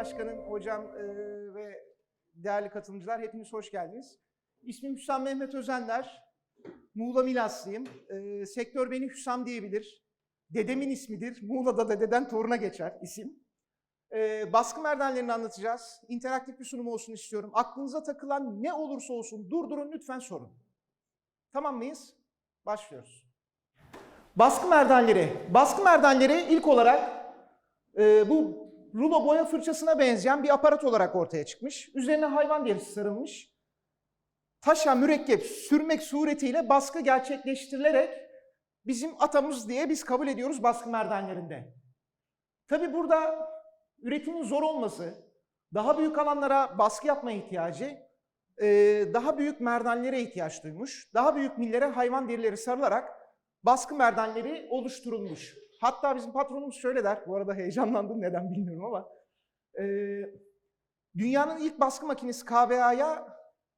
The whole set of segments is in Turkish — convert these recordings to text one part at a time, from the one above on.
Başkanım, hocam e, ve değerli katılımcılar hepiniz hoş geldiniz. İsmim Hüsam Mehmet Özenler. Muğla Milaslıyım. E, sektör beni Hüsam diyebilir. Dedemin ismidir. Muğla'da da dededen toruna geçer isim. E, baskı merdanlerini anlatacağız. İnteraktif bir sunum olsun istiyorum. Aklınıza takılan ne olursa olsun durdurun lütfen sorun. Tamam mıyız? Başlıyoruz. Baskı merdanleri. Baskı merdanleri ilk olarak e, bu rulo boya fırçasına benzeyen bir aparat olarak ortaya çıkmış. Üzerine hayvan derisi sarılmış. Taşa mürekkep sürmek suretiyle baskı gerçekleştirilerek bizim atamız diye biz kabul ediyoruz baskı merdanlerinde. Tabi burada üretimin zor olması, daha büyük alanlara baskı yapma ihtiyacı, e, daha büyük merdanlere ihtiyaç duymuş. Daha büyük millere hayvan derileri sarılarak baskı merdanleri oluşturulmuş. Hatta bizim patronumuz şöyle der, bu arada heyecanlandım neden bilmiyorum ama, e, dünyanın ilk baskı makinesi KBA'ya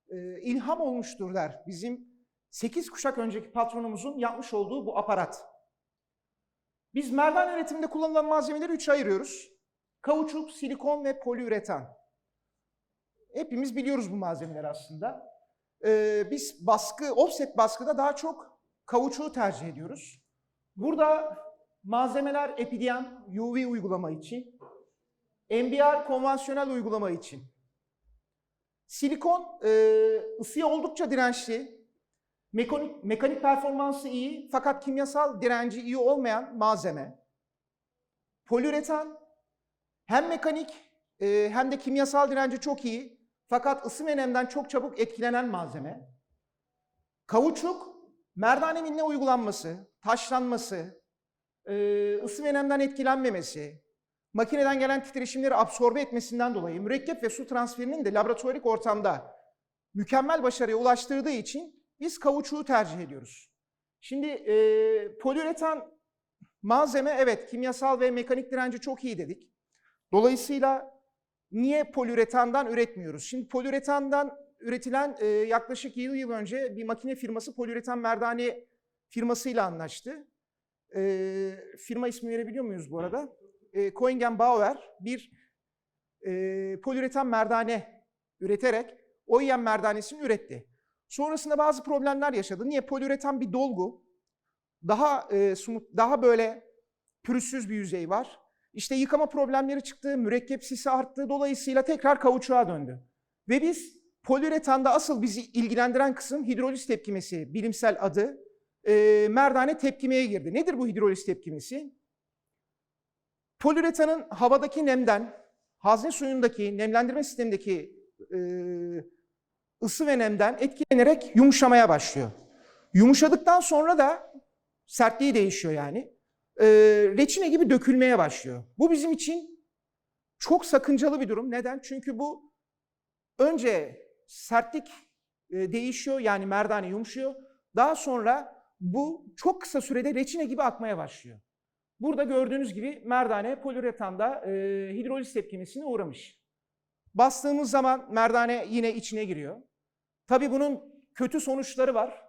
e, ilham olmuştur der. Bizim 8 kuşak önceki patronumuzun yapmış olduğu bu aparat. Biz merdan üretiminde kullanılan malzemeleri üçe ayırıyoruz. Kauçuk, silikon ve poliüretan. Hepimiz biliyoruz bu malzemeleri aslında. Ee, biz baskı, offset baskıda daha çok kauçuğu tercih ediyoruz. Burada malzemeler epidyen, UV uygulama için, MBR konvansiyonel uygulama için. Silikon e, ısıya oldukça dirençli, mekanik, mekanik performansı iyi fakat kimyasal direnci iyi olmayan malzeme. Poliüretan hem mekanik e, hem de kimyasal direnci çok iyi fakat ısı ve çok çabuk etkilenen malzeme. Kauçuk, merdane miline uygulanması, taşlanması, e, ısı ve etkilenmemesi, makineden gelen titreşimleri absorbe etmesinden dolayı mürekkep ve su transferinin de laboratuvarik ortamda mükemmel başarıya ulaştırdığı için biz kauçuğu tercih ediyoruz. Şimdi e, poliüretan malzeme evet kimyasal ve mekanik direnci çok iyi dedik. Dolayısıyla niye poliüretandan üretmiyoruz? Şimdi poliüretandan üretilen e, yaklaşık 7 yıl önce bir makine firması poliüretan merdane firmasıyla anlaştı. E, firma ismi verebiliyor muyuz bu arada? E, Koingen Bauer bir e, poliüretan merdane üreterek OEM merdanesini üretti. Sonrasında bazı problemler yaşadı. Niye? Poliüretan bir dolgu. Daha e, sumut, daha böyle pürüzsüz bir yüzey var. İşte yıkama problemleri çıktı, mürekkep sisi arttı. Dolayısıyla tekrar kauçuğa döndü. Ve biz poliüretanda asıl bizi ilgilendiren kısım hidroliz tepkimesi, bilimsel adı. E, merdane tepkimeye girdi. Nedir bu hidroliz tepkimesi? Poliüretanın havadaki nemden, hazne suyundaki, nemlendirme sistemindeki e, ısı ve nemden etkilenerek yumuşamaya başlıyor. Yumuşadıktan sonra da sertliği değişiyor yani. E, reçine gibi dökülmeye başlıyor. Bu bizim için çok sakıncalı bir durum. Neden? Çünkü bu önce sertlik e, değişiyor yani merdane yumuşuyor. Daha sonra bu çok kısa sürede reçine gibi akmaya başlıyor. Burada gördüğünüz gibi merdane poliüretanda e, hidroliz tepkimesine uğramış. Bastığımız zaman merdane yine içine giriyor. Tabii bunun kötü sonuçları var.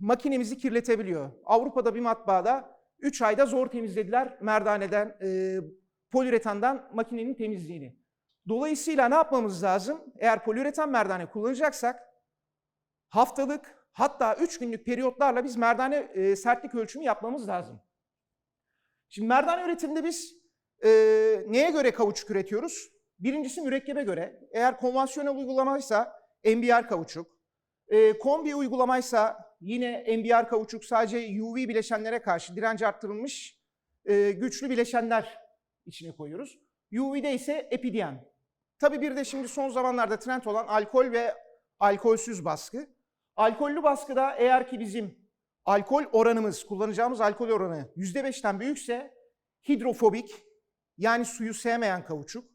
Makinemizi kirletebiliyor. Avrupa'da bir matbaada 3 ayda zor temizlediler merdaneden, e, poliüretandan makinenin temizliğini. Dolayısıyla ne yapmamız lazım? Eğer poliüretan merdane kullanacaksak haftalık hatta 3 günlük periyotlarla biz merdane e, sertlik ölçümü yapmamız lazım. Şimdi merdane üretiminde biz e, neye göre kauçuk üretiyoruz? Birincisi mürekkebe göre. Eğer konvansiyonel uygulamaysa MBR kauçuk. E, kombi uygulamaysa yine MBR kauçuk sadece UV bileşenlere karşı direnci arttırılmış e, güçlü bileşenler içine koyuyoruz. UV'de ise epidyen. Tabii bir de şimdi son zamanlarda trend olan alkol ve alkolsüz baskı. Alkollü baskıda eğer ki bizim alkol oranımız, kullanacağımız alkol oranı %5'ten büyükse hidrofobik yani suyu sevmeyen kauçuk.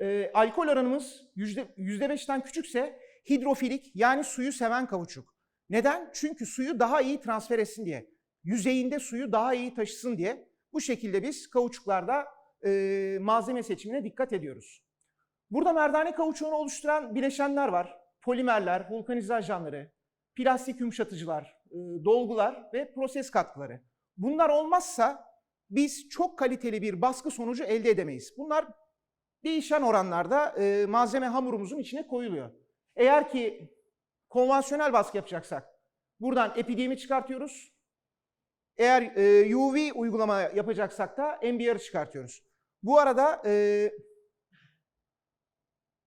E, alkol oranımız %5'ten küçükse hidrofilik yani suyu seven kauçuk. Neden? Çünkü suyu daha iyi transfer etsin diye. Yüzeyinde suyu daha iyi taşısın diye. Bu şekilde biz kauçuklarda e, malzeme seçimine dikkat ediyoruz. Burada merdane kauçuğunu oluşturan bileşenler var. Polimerler, vulkanize ajanları, plastik yumuşatıcılar, e, dolgular ve proses katkıları. Bunlar olmazsa biz çok kaliteli bir baskı sonucu elde edemeyiz. Bunlar değişen oranlarda e, malzeme hamurumuzun içine koyuluyor. Eğer ki konvansiyonel baskı yapacaksak buradan epidemi çıkartıyoruz. Eğer e, UV uygulama yapacaksak da NBR'ı çıkartıyoruz. Bu arada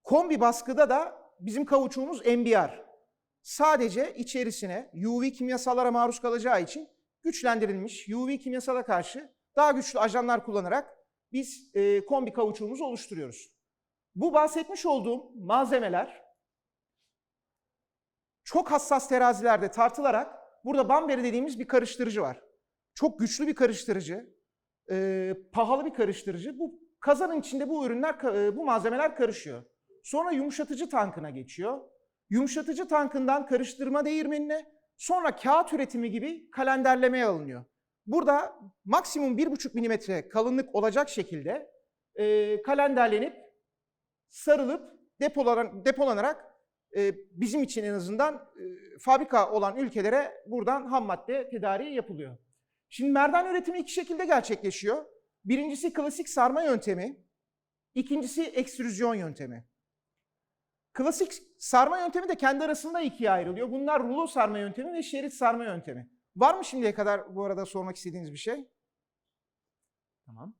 kombi baskıda da bizim kauçuğumuz NBR. Sadece içerisine UV kimyasallara maruz kalacağı için güçlendirilmiş UV kimyasala karşı daha güçlü ajanlar kullanarak biz e, kombi kauçuğumuzu oluşturuyoruz. Bu bahsetmiş olduğum malzemeler çok hassas terazilerde tartılarak burada bamberi dediğimiz bir karıştırıcı var. Çok güçlü bir karıştırıcı, e, pahalı bir karıştırıcı. Bu kazanın içinde bu ürünler, e, bu malzemeler karışıyor. Sonra yumuşatıcı tankına geçiyor. Yumuşatıcı tankından karıştırma değirmenine, sonra kağıt üretimi gibi kalenderlemeye alınıyor. Burada maksimum 1,5 milimetre kalınlık olacak şekilde e, kalenderlenip, sarılıp, depolan, depolanarak e, bizim için en azından e, fabrika olan ülkelere buradan ham madde tedariği yapılıyor. Şimdi merdan üretimi iki şekilde gerçekleşiyor. Birincisi klasik sarma yöntemi, ikincisi ekstrüzyon yöntemi. Klasik sarma yöntemi de kendi arasında ikiye ayrılıyor. Bunlar rulo sarma yöntemi ve şerit sarma yöntemi. Var mı şimdiye kadar bu arada sormak istediğiniz bir şey? Tamam.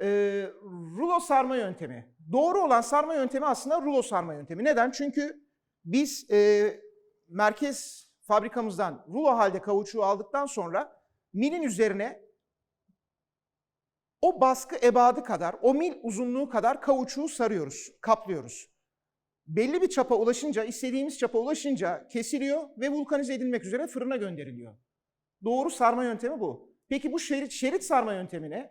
Ee, rulo sarma yöntemi. Doğru olan sarma yöntemi aslında rulo sarma yöntemi. Neden? Çünkü biz e, merkez fabrikamızdan rulo halde kavuçuğu aldıktan sonra milin üzerine o baskı ebadı kadar, o mil uzunluğu kadar kavuçuğu sarıyoruz, kaplıyoruz. Belli bir çapa ulaşınca, istediğimiz çapa ulaşınca kesiliyor ve vulkanize edilmek üzere fırına gönderiliyor. Doğru sarma yöntemi bu. Peki bu şerit, şerit sarma yöntemi ne?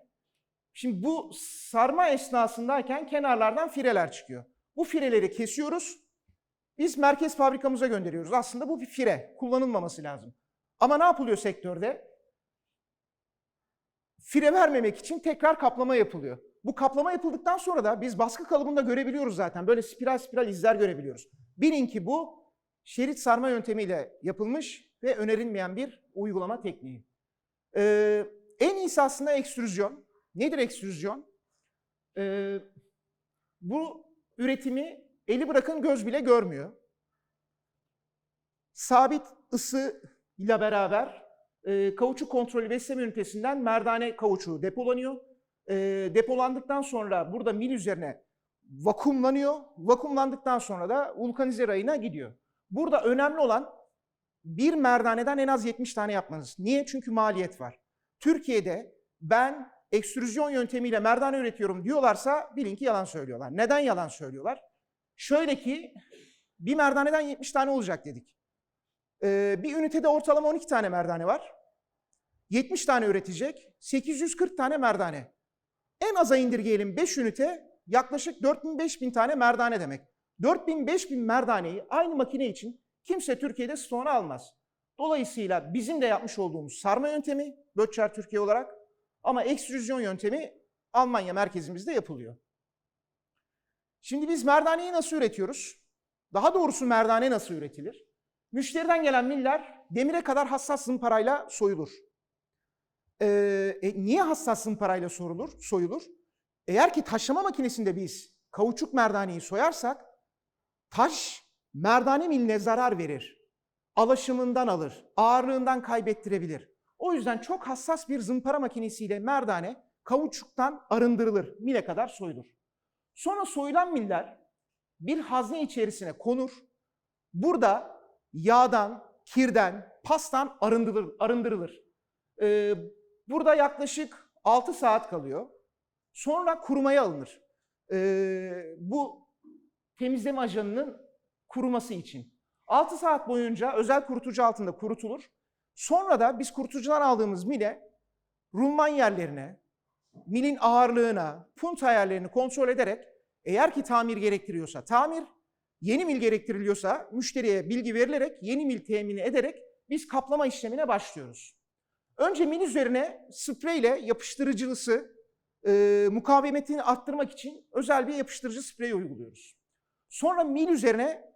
Şimdi bu sarma esnasındayken kenarlardan fireler çıkıyor. Bu fireleri kesiyoruz. Biz merkez fabrikamıza gönderiyoruz. Aslında bu bir fire. Kullanılmaması lazım. Ama ne yapılıyor sektörde? Fire vermemek için tekrar kaplama yapılıyor. Bu kaplama yapıldıktan sonra da biz baskı kalıbında görebiliyoruz zaten. Böyle spiral spiral izler görebiliyoruz. Bilin ki bu şerit sarma yöntemiyle yapılmış ve önerilmeyen bir uygulama tekniği. Ee, en iyisi aslında ekstrüzyon. Nedir ekstrüzyon? Ee, bu üretimi eli bırakın göz bile görmüyor. Sabit ısı ile beraber e, kauçuk kontrolü besleme ünitesinden merdane kauçuğu depolanıyor. E, depolandıktan sonra burada mil üzerine vakumlanıyor. Vakumlandıktan sonra da vulkanize rayına gidiyor. Burada önemli olan bir merdaneden en az 70 tane yapmanız. Niye? Çünkü maliyet var. Türkiye'de ben ekstrüzyon yöntemiyle merdane üretiyorum diyorlarsa bilin ki yalan söylüyorlar. Neden yalan söylüyorlar? Şöyle ki bir merdaneden 70 tane olacak dedik. Ee, bir ünitede ortalama 12 tane merdane var. 70 tane üretecek, 840 tane merdane. En aza indirgeyelim 5 ünite yaklaşık 4000-5000 tane merdane demek. 4000-5000 merdaneyi aynı makine için kimse Türkiye'de stoğuna almaz. Dolayısıyla bizim de yapmış olduğumuz sarma yöntemi, Böttcher Türkiye olarak ama ekstrüzyon yöntemi Almanya merkezimizde yapılıyor. Şimdi biz merdaneyi nasıl üretiyoruz? Daha doğrusu merdane nasıl üretilir? Müşteriden gelen miller demire kadar hassas zımparayla soyulur. Ee, e, niye hassas zımparayla sorulur, soyulur? Eğer ki taşlama makinesinde biz kauçuk merdaneyi soyarsak taş merdane miline zarar verir. Alaşımından alır, ağırlığından kaybettirebilir. O yüzden çok hassas bir zımpara makinesiyle merdane kauçuktan arındırılır, mile kadar soyulur. Sonra soyulan miller bir hazne içerisine konur. Burada yağdan, kirden, pastan arındırılır. arındırılır. Ee, burada yaklaşık 6 saat kalıyor. Sonra kurumaya alınır. Ee, bu temizleme ajanının kuruması için. 6 saat boyunca özel kurutucu altında kurutulur. Sonra da biz kurutucudan aldığımız mile rulman yerlerine, milin ağırlığına, punt ayarlarını kontrol ederek eğer ki tamir gerektiriyorsa tamir, yeni mil gerektiriliyorsa müşteriye bilgi verilerek yeni mil temini ederek biz kaplama işlemine başlıyoruz. Önce mil üzerine spreyle yapıştırıcılısı, e, mukavemetini arttırmak için özel bir yapıştırıcı sprey uyguluyoruz. Sonra mil üzerine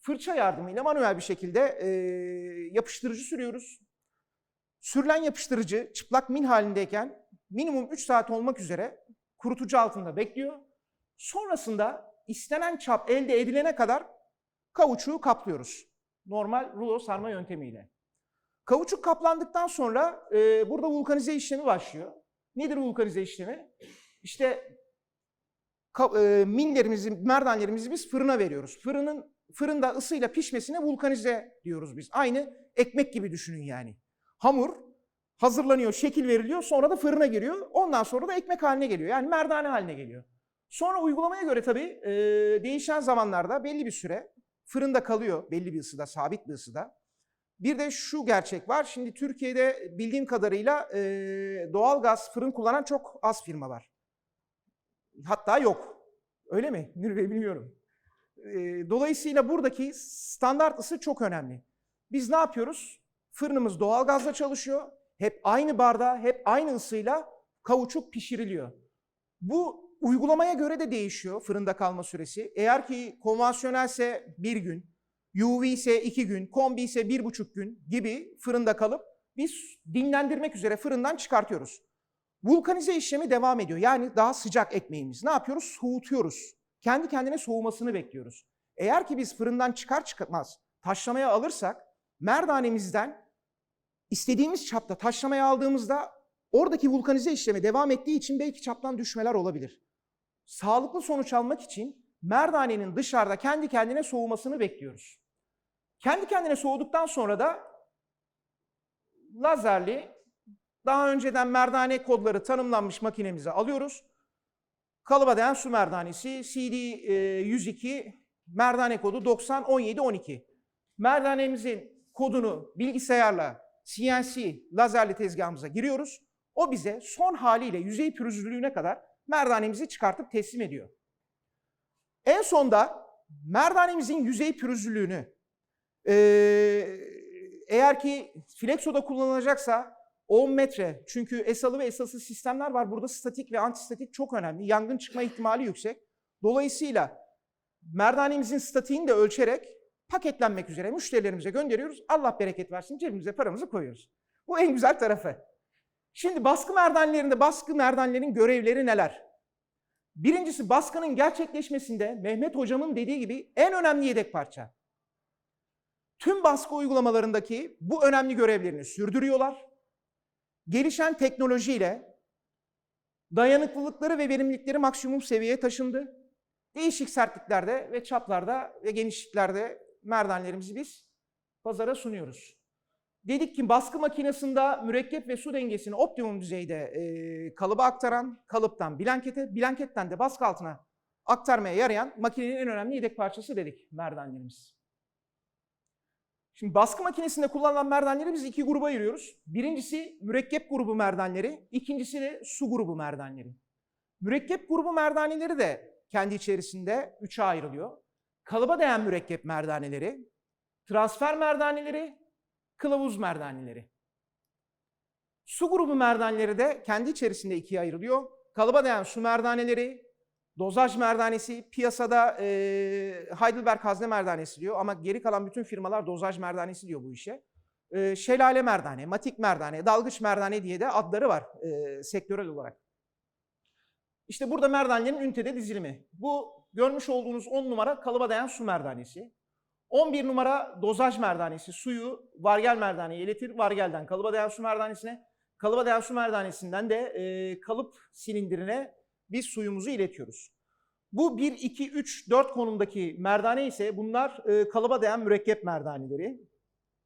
fırça yardımıyla manuel bir şekilde e, yapıştırıcı sürüyoruz. Sürülen yapıştırıcı çıplak mil halindeyken minimum 3 saat olmak üzere kurutucu altında bekliyor. Sonrasında istenen çap elde edilene kadar kavuçuğu kaplıyoruz. Normal rulo sarma yöntemiyle. Kavuçuk kaplandıktan sonra e, burada vulkanize işlemi başlıyor. Nedir vulkanize işlemi? İşte e, millerimizi, merdanlerimizi biz fırına veriyoruz. Fırının fırında ısıyla pişmesine vulkanize diyoruz biz. Aynı ekmek gibi düşünün yani. Hamur hazırlanıyor, şekil veriliyor, sonra da fırına giriyor. Ondan sonra da ekmek haline geliyor. Yani merdane haline geliyor. Sonra uygulamaya göre tabii e, değişen zamanlarda belli bir süre fırında kalıyor belli bir ısıda, sabit bir ısıda. Bir de şu gerçek var. Şimdi Türkiye'de bildiğim kadarıyla e, doğal gaz fırın kullanan çok az firma var. Hatta yok. Öyle mi? Münir Bey bilmiyorum. E, dolayısıyla buradaki standart ısı çok önemli. Biz ne yapıyoruz? Fırınımız doğal gazla çalışıyor. Hep aynı barda, hep aynı ısıyla kavuçuk pişiriliyor. Bu uygulamaya göre de değişiyor fırında kalma süresi. Eğer ki konvansiyonelse bir gün, UV ise iki gün, kombi ise bir buçuk gün gibi fırında kalıp biz dinlendirmek üzere fırından çıkartıyoruz. Vulkanize işlemi devam ediyor. Yani daha sıcak ekmeğimiz. Ne yapıyoruz? Soğutuyoruz. Kendi kendine soğumasını bekliyoruz. Eğer ki biz fırından çıkar çıkmaz taşlamaya alırsak merdanemizden istediğimiz çapta taşlamaya aldığımızda oradaki vulkanize işlemi devam ettiği için belki çaptan düşmeler olabilir. Sağlıklı sonuç almak için merdanenin dışarıda kendi kendine soğumasını bekliyoruz. Kendi kendine soğuduktan sonra da lazerli daha önceden merdane kodları tanımlanmış makinemize alıyoruz. Kalıba değen su merdanesi CD e, 102 merdane kodu 90 17 12. Merdanemizin kodunu bilgisayarla CNC lazerli tezgahımıza giriyoruz. O bize son haliyle yüzey pürüzlülüğüne kadar merdanemizi çıkartıp teslim ediyor. En sonda merdanemizin yüzey pürüzlülüğünü eee, eğer ki flexoda kullanılacaksa 10 metre çünkü esalı ve esasız sistemler var. Burada statik ve antistatik çok önemli. Yangın çıkma ihtimali yüksek. Dolayısıyla merdanemizin statiğini de ölçerek paketlenmek üzere müşterilerimize gönderiyoruz. Allah bereket versin cebimize paramızı koyuyoruz. Bu en güzel tarafı. Şimdi baskı merdanlerinde baskı merdanlerin görevleri neler? Birincisi baskının gerçekleşmesinde Mehmet hocamın dediği gibi en önemli yedek parça. Tüm baskı uygulamalarındaki bu önemli görevlerini sürdürüyorlar. Gelişen teknolojiyle dayanıklılıkları ve verimlilikleri maksimum seviyeye taşındı. Değişik sertliklerde ve çaplarda ve genişliklerde merdanlerimizi biz pazara sunuyoruz. Dedik ki baskı makinesinde mürekkep ve su dengesini optimum düzeyde e, kalıba aktaran, kalıptan blankete, blanketten de baskı altına aktarmaya yarayan makinenin en önemli yedek parçası dedik merdanlerimiz. Şimdi baskı makinesinde kullanılan merdanleri biz iki gruba ayırıyoruz. Birincisi mürekkep grubu merdanleri, ikincisi de su grubu merdanleri. Mürekkep grubu merdaneleri de kendi içerisinde üçe ayrılıyor. Kalıba değen mürekkep merdaneleri, transfer merdaneleri, kılavuz merdaneleri. Su grubu merdaneleri de kendi içerisinde ikiye ayrılıyor. Kalıba değen su merdaneleri, dozaj merdanesi, piyasada e, Heidelberg hazne merdanesi diyor ama geri kalan bütün firmalar dozaj merdanesi diyor bu işe. E, şelale merdane, matik merdane, dalgıç merdane diye de adları var e, sektörel olarak. İşte burada merdanelerin ünitede dizilimi. Bu görmüş olduğunuz 10 numara kalıba dayan su merdanesi. 11 numara dozaj merdanesi. Suyu vargel merdaneye iletir. Vargelden kalıba dayan su merdanesine. Kalıba dayan su merdanesinden de e, kalıp silindirine biz suyumuzu iletiyoruz. Bu 1, 2, 3, 4 konumdaki merdane ise bunlar e, kalıba dayan mürekkep merdaneleri.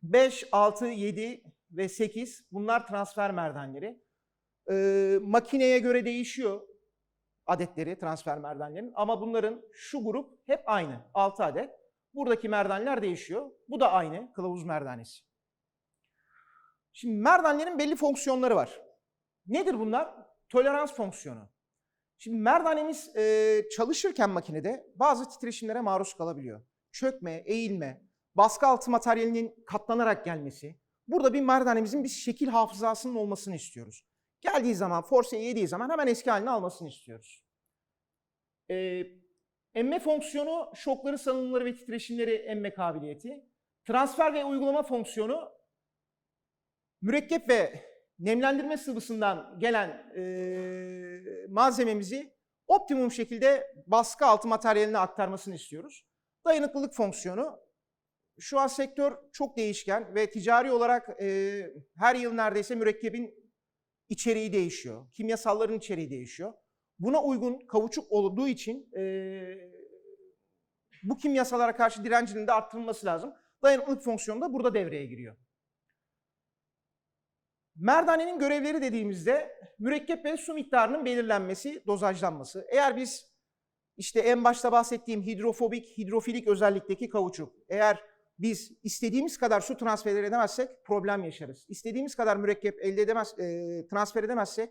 5, 6, 7 ve 8 bunlar transfer merdaneleri. E, makineye göre değişiyor adetleri transfer merdanlerin ama bunların şu grup hep aynı 6 adet. Buradaki merdaneler değişiyor. Bu da aynı kılavuz merdanesi. Şimdi merdanelerin belli fonksiyonları var. Nedir bunlar? Tolerans fonksiyonu. Şimdi merdanemiz e, çalışırken makinede bazı titreşimlere maruz kalabiliyor. Çökme, eğilme, baskı altı materyalinin katlanarak gelmesi. Burada bir merdanemizin bir şekil hafızasının olmasını istiyoruz. Geldiği zaman, force'e yediği zaman hemen eski haline almasını istiyoruz. E, emme fonksiyonu şokları, salınımları ve titreşimleri emme kabiliyeti. Transfer ve uygulama fonksiyonu mürekkep ve nemlendirme sıvısından gelen e, malzememizi optimum şekilde baskı altı materyaline aktarmasını istiyoruz. Dayanıklılık fonksiyonu şu an sektör çok değişken ve ticari olarak e, her yıl neredeyse mürekkebin içeriği değişiyor. Kimyasalların içeriği değişiyor. Buna uygun kauçuk olduğu için e, bu kimyasallara karşı direncinin de arttırılması lazım. Dayanıklılık fonksiyonu da burada devreye giriyor. Merdanenin görevleri dediğimizde mürekkep ve su miktarının belirlenmesi, dozajlanması. Eğer biz işte en başta bahsettiğim hidrofobik, hidrofilik özellikteki kauçuk, eğer biz istediğimiz kadar su transfer edemezsek problem yaşarız. İstediğimiz kadar mürekkep elde edemez, e, transfer edemezsek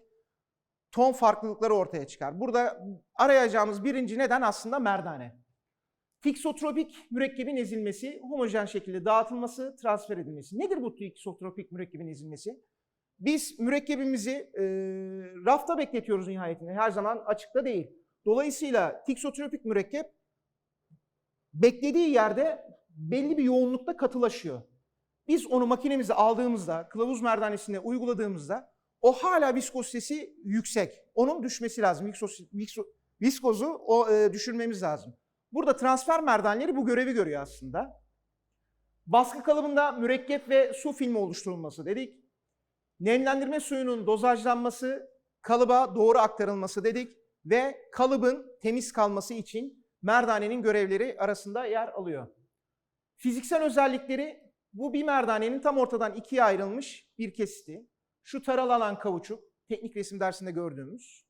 ton farklılıkları ortaya çıkar. Burada arayacağımız birinci neden aslında merdane. Fiksotropik mürekkebin ezilmesi, homojen şekilde dağıtılması, transfer edilmesi. Nedir bu fiksotropik mürekkebin ezilmesi? Biz mürekkebimizi e, rafta bekletiyoruz nihayetinde. Her zaman açıkta değil. Dolayısıyla fiksotropik mürekkep beklediği yerde belli bir yoğunlukta katılaşıyor. Biz onu makinemize aldığımızda, kılavuz merdanesine uyguladığımızda o hala viskozitesi yüksek. Onun düşmesi lazım. Viskos, visko- viskozu o e, düşürmemiz lazım. Burada transfer merdaneleri bu görevi görüyor aslında. Baskı kalıbında mürekkep ve su filmi oluşturulması dedik. Nemlendirme suyunun dozajlanması, kalıba doğru aktarılması dedik ve kalıbın temiz kalması için merdanenin görevleri arasında yer alıyor. Fiziksel özellikleri bu bir merdanenin tam ortadan ikiye ayrılmış bir kesiti. Şu taralı alan kauçuk, teknik resim dersinde gördüğümüz.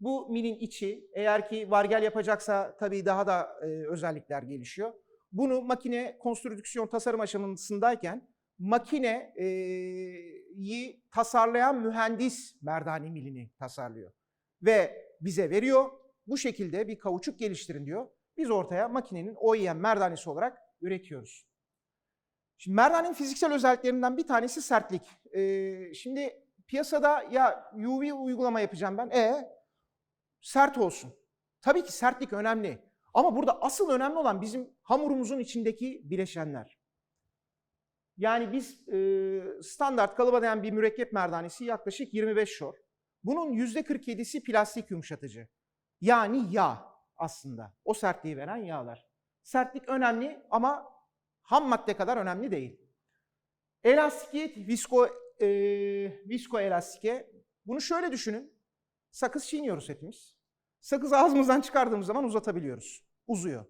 Bu milin içi, eğer ki vargel yapacaksa tabii daha da e, özellikler gelişiyor. Bunu makine konstrüksiyon tasarım aşamasındayken makineyi tasarlayan mühendis merdane milini tasarlıyor. Ve bize veriyor. Bu şekilde bir kauçuk geliştirin diyor. Biz ortaya makinenin OEM merdanesi olarak üretiyoruz. Şimdi merdanenin fiziksel özelliklerinden bir tanesi sertlik. Ee, şimdi piyasada ya UV uygulama yapacağım ben. E sert olsun. Tabii ki sertlik önemli. Ama burada asıl önemli olan bizim hamurumuzun içindeki bileşenler. Yani biz e, standart kalıba dayan bir mürekkep merdanesi yaklaşık 25 şor. Bunun %47'si plastik yumuşatıcı. Yani yağ aslında. O sertliği veren yağlar. Sertlik önemli ama ham madde kadar önemli değil. Elastikiyet, visko, e, visko elastike. Bunu şöyle düşünün. Sakız çiğniyoruz hepimiz. Sakız ağzımızdan çıkardığımız zaman uzatabiliyoruz. Uzuyor.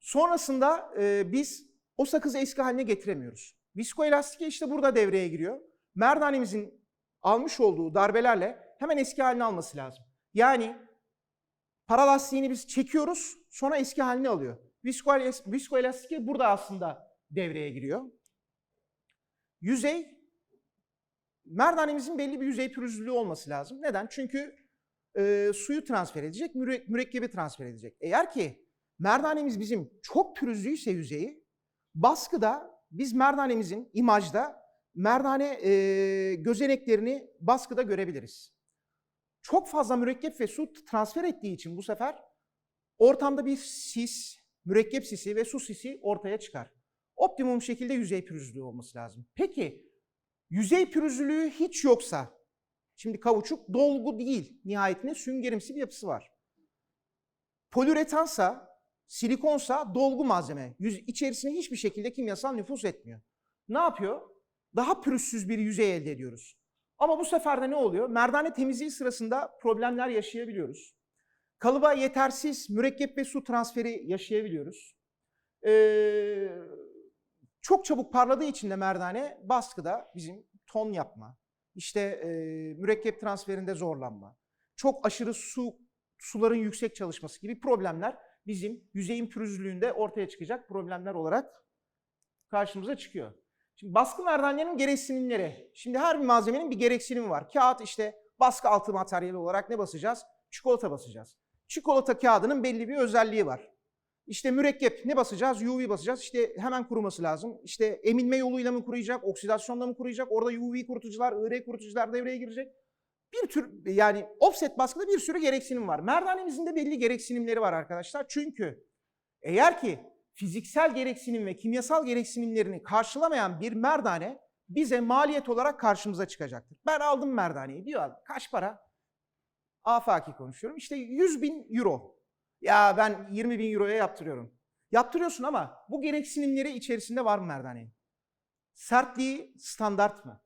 Sonrasında e, biz o sakızı eski haline getiremiyoruz. Viskoelastike işte burada devreye giriyor. Merdanemizin almış olduğu darbelerle hemen eski halini alması lazım. Yani paralastiğini biz çekiyoruz sonra eski halini alıyor. Viskoelas- Viskoelastike burada aslında devreye giriyor. Yüzey, merdanemizin belli bir yüzey pürüzlülüğü olması lazım. Neden? Çünkü e, suyu transfer edecek, müre- mürekkebi transfer edecek. Eğer ki merdanemiz bizim çok pürüzlüyse yüzeyi, baskıda biz merdanemizin imajda merdane e, gözeneklerini baskıda görebiliriz. Çok fazla mürekkep ve su transfer ettiği için bu sefer ortamda bir sis, mürekkep sisi ve su sisi ortaya çıkar. Optimum şekilde yüzey pürüzlüğü olması lazım. Peki yüzey pürüzlülüğü hiç yoksa, şimdi kauçuk dolgu değil, nihayetinde süngerimsi bir yapısı var. Poliüretansa, silikonsa dolgu malzeme. Yüz, içerisine hiçbir şekilde kimyasal nüfuz etmiyor. Ne yapıyor? Daha pürüzsüz bir yüzey elde ediyoruz. Ama bu sefer de ne oluyor? Merdane temizliği sırasında problemler yaşayabiliyoruz. Kalıba yetersiz mürekkep ve su transferi yaşayabiliyoruz. Ee, çok çabuk parladığı için de merdane baskıda bizim ton yapma, işte e, mürekkep transferinde zorlanma, çok aşırı su suların yüksek çalışması gibi problemler bizim yüzeyin pürüzlülüğünde ortaya çıkacak problemler olarak karşımıza çıkıyor. Şimdi baskı merdanelerinin gereksinimleri. Şimdi her bir malzemenin bir gereksinimi var. Kağıt işte baskı altı materyali olarak ne basacağız? Çikolata basacağız. Çikolata kağıdının belli bir özelliği var. İşte mürekkep ne basacağız? UV basacağız. İşte hemen kuruması lazım. İşte eminme yoluyla mı kuruyacak? Oksidasyonla mı kuruyacak? Orada UV kurutucular, IR kurutucular devreye girecek. Bir tür yani offset baskıda bir sürü gereksinim var. Merdanemizin de belli gereksinimleri var arkadaşlar. Çünkü eğer ki fiziksel gereksinim ve kimyasal gereksinimlerini karşılamayan bir merdane bize maliyet olarak karşımıza çıkacaktır. Ben aldım merdaneyi diyor kaç para? Afaki konuşuyorum. İşte 100 bin euro. Ya ben 20 bin euroya yaptırıyorum. Yaptırıyorsun ama bu gereksinimleri içerisinde var mı merdanenin? Sertliği standart mı?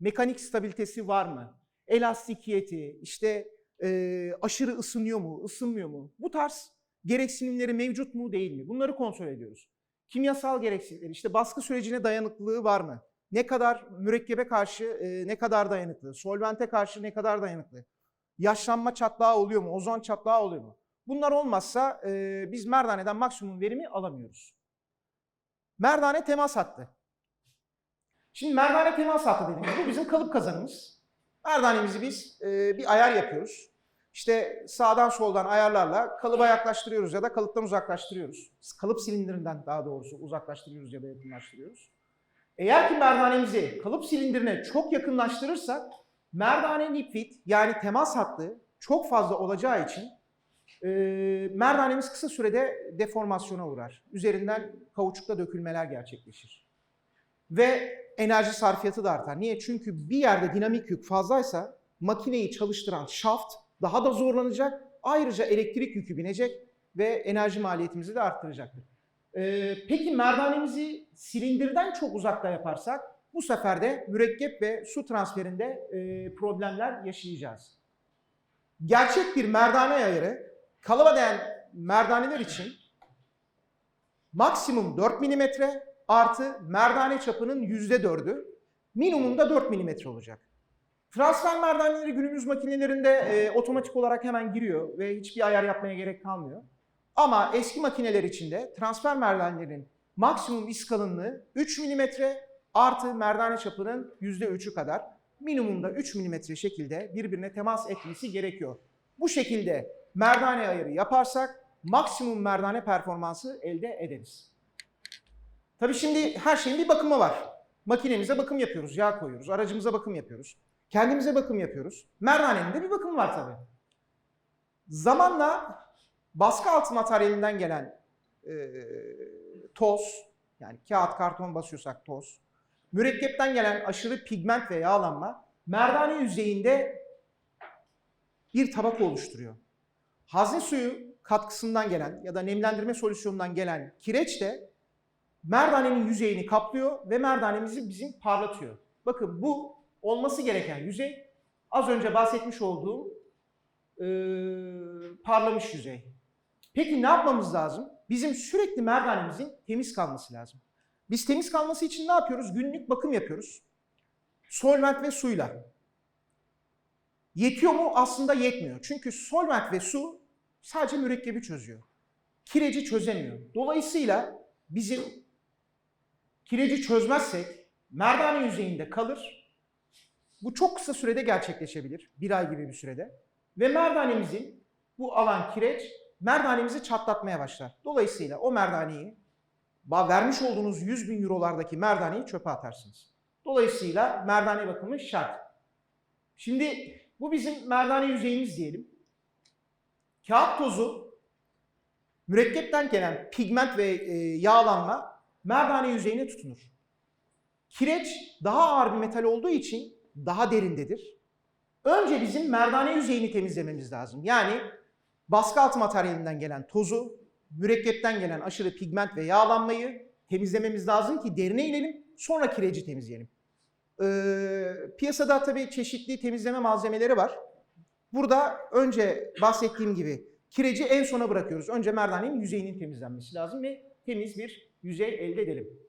Mekanik stabilitesi var mı? Elastikiyeti, işte e, aşırı ısınıyor mu, ısınmıyor mu? Bu tarz gereksinimleri mevcut mu değil mi? Bunları kontrol ediyoruz. Kimyasal gereksinimleri, işte baskı sürecine dayanıklılığı var mı? Ne kadar mürekkebe karşı e, ne kadar dayanıklı? Solvente karşı ne kadar dayanıklı? Yaşlanma çatlağı oluyor mu? Ozon çatlağı oluyor mu? Bunlar olmazsa e, biz merdaneden maksimum verimi alamıyoruz. Merdane temas hattı. Şimdi merdane temas hattı dediğimiz bu bizim kalıp kazanımız. Merdanemizi biz e, bir ayar yapıyoruz. İşte sağdan soldan ayarlarla kalıba yaklaştırıyoruz ya da kalıptan uzaklaştırıyoruz. Kalıp silindirinden daha doğrusu uzaklaştırıyoruz ya da yakınlaştırıyoruz. Eğer ki merdanemizi kalıp silindirine çok yakınlaştırırsak merdane lip yani temas hattı çok fazla olacağı için e, merdanemiz kısa sürede deformasyona uğrar. Üzerinden kauçukta dökülmeler gerçekleşir. Ve enerji sarfiyatı da artar. Niye? Çünkü bir yerde dinamik yük fazlaysa makineyi çalıştıran şaft daha da zorlanacak. Ayrıca elektrik yükü binecek ve enerji maliyetimizi de arttıracaktır. Ee, peki merdanemizi silindirden çok uzakta yaparsak bu sefer de mürekkep ve su transferinde e, problemler yaşayacağız. Gerçek bir merdane ayarı kalıba değen merdaneler için maksimum 4 mm artı merdane çapının %4'ü minimumda 4 mm olacak. Transfer merdaneleri günümüz makinelerinde e, otomatik olarak hemen giriyor ve hiçbir ayar yapmaya gerek kalmıyor. Ama eski makineler içinde transfer merdanelerin maksimum iz kalınlığı 3 mm artı merdane çapının %3'ü kadar minimumda 3 mm şekilde birbirine temas etmesi gerekiyor. Bu şekilde merdane ayarı yaparsak maksimum merdane performansı elde ederiz. Tabii şimdi her şeyin bir bakımı var. Makinemize bakım yapıyoruz, yağ koyuyoruz, aracımıza bakım yapıyoruz. Kendimize bakım yapıyoruz. Merdanenin de bir bakımı var tabii. Zamanla baskı altı materyalinden gelen e, toz, yani kağıt, karton basıyorsak toz, mürekkepten gelen aşırı pigment ve yağlanma merdane yüzeyinde bir tabaka oluşturuyor. Hazne suyu katkısından gelen ya da nemlendirme solüsyonundan gelen kireç de merdanenin yüzeyini kaplıyor ve merdanemizi bizim parlatıyor. Bakın bu olması gereken yüzey az önce bahsetmiş olduğum e, parlamış yüzey. Peki ne yapmamız lazım? Bizim sürekli merdanemizin temiz kalması lazım. Biz temiz kalması için ne yapıyoruz? Günlük bakım yapıyoruz. Solvent ve suyla. Yetiyor mu? Aslında yetmiyor. Çünkü solvent ve su sadece mürekkebi çözüyor. Kireci çözemiyor. Dolayısıyla bizim kireci çözmezsek merdane yüzeyinde kalır. Bu çok kısa sürede gerçekleşebilir. Bir ay gibi bir sürede. Ve merdanemizin bu alan kireç merdanemizi çatlatmaya başlar. Dolayısıyla o merdaneyi vermiş olduğunuz 100 bin eurolardaki merdaneyi çöpe atarsınız. Dolayısıyla merdane bakımı şart. Şimdi bu bizim merdane yüzeyimiz diyelim. Kağıt tozu, mürekkepten gelen pigment ve e, yağlanma merdane yüzeyine tutunur. Kireç daha ağır bir metal olduğu için daha derindedir. Önce bizim merdane yüzeyini temizlememiz lazım. Yani baskı altı materyalinden gelen tozu, mürekkepten gelen aşırı pigment ve yağlanmayı temizlememiz lazım ki derine inelim, sonra kireci temizleyelim. Ee, piyasada tabii çeşitli temizleme malzemeleri var. Burada önce bahsettiğim gibi kireci en sona bırakıyoruz. Önce merdanenin yüzeyinin temizlenmesi lazım ve temiz bir yüzey elde edelim.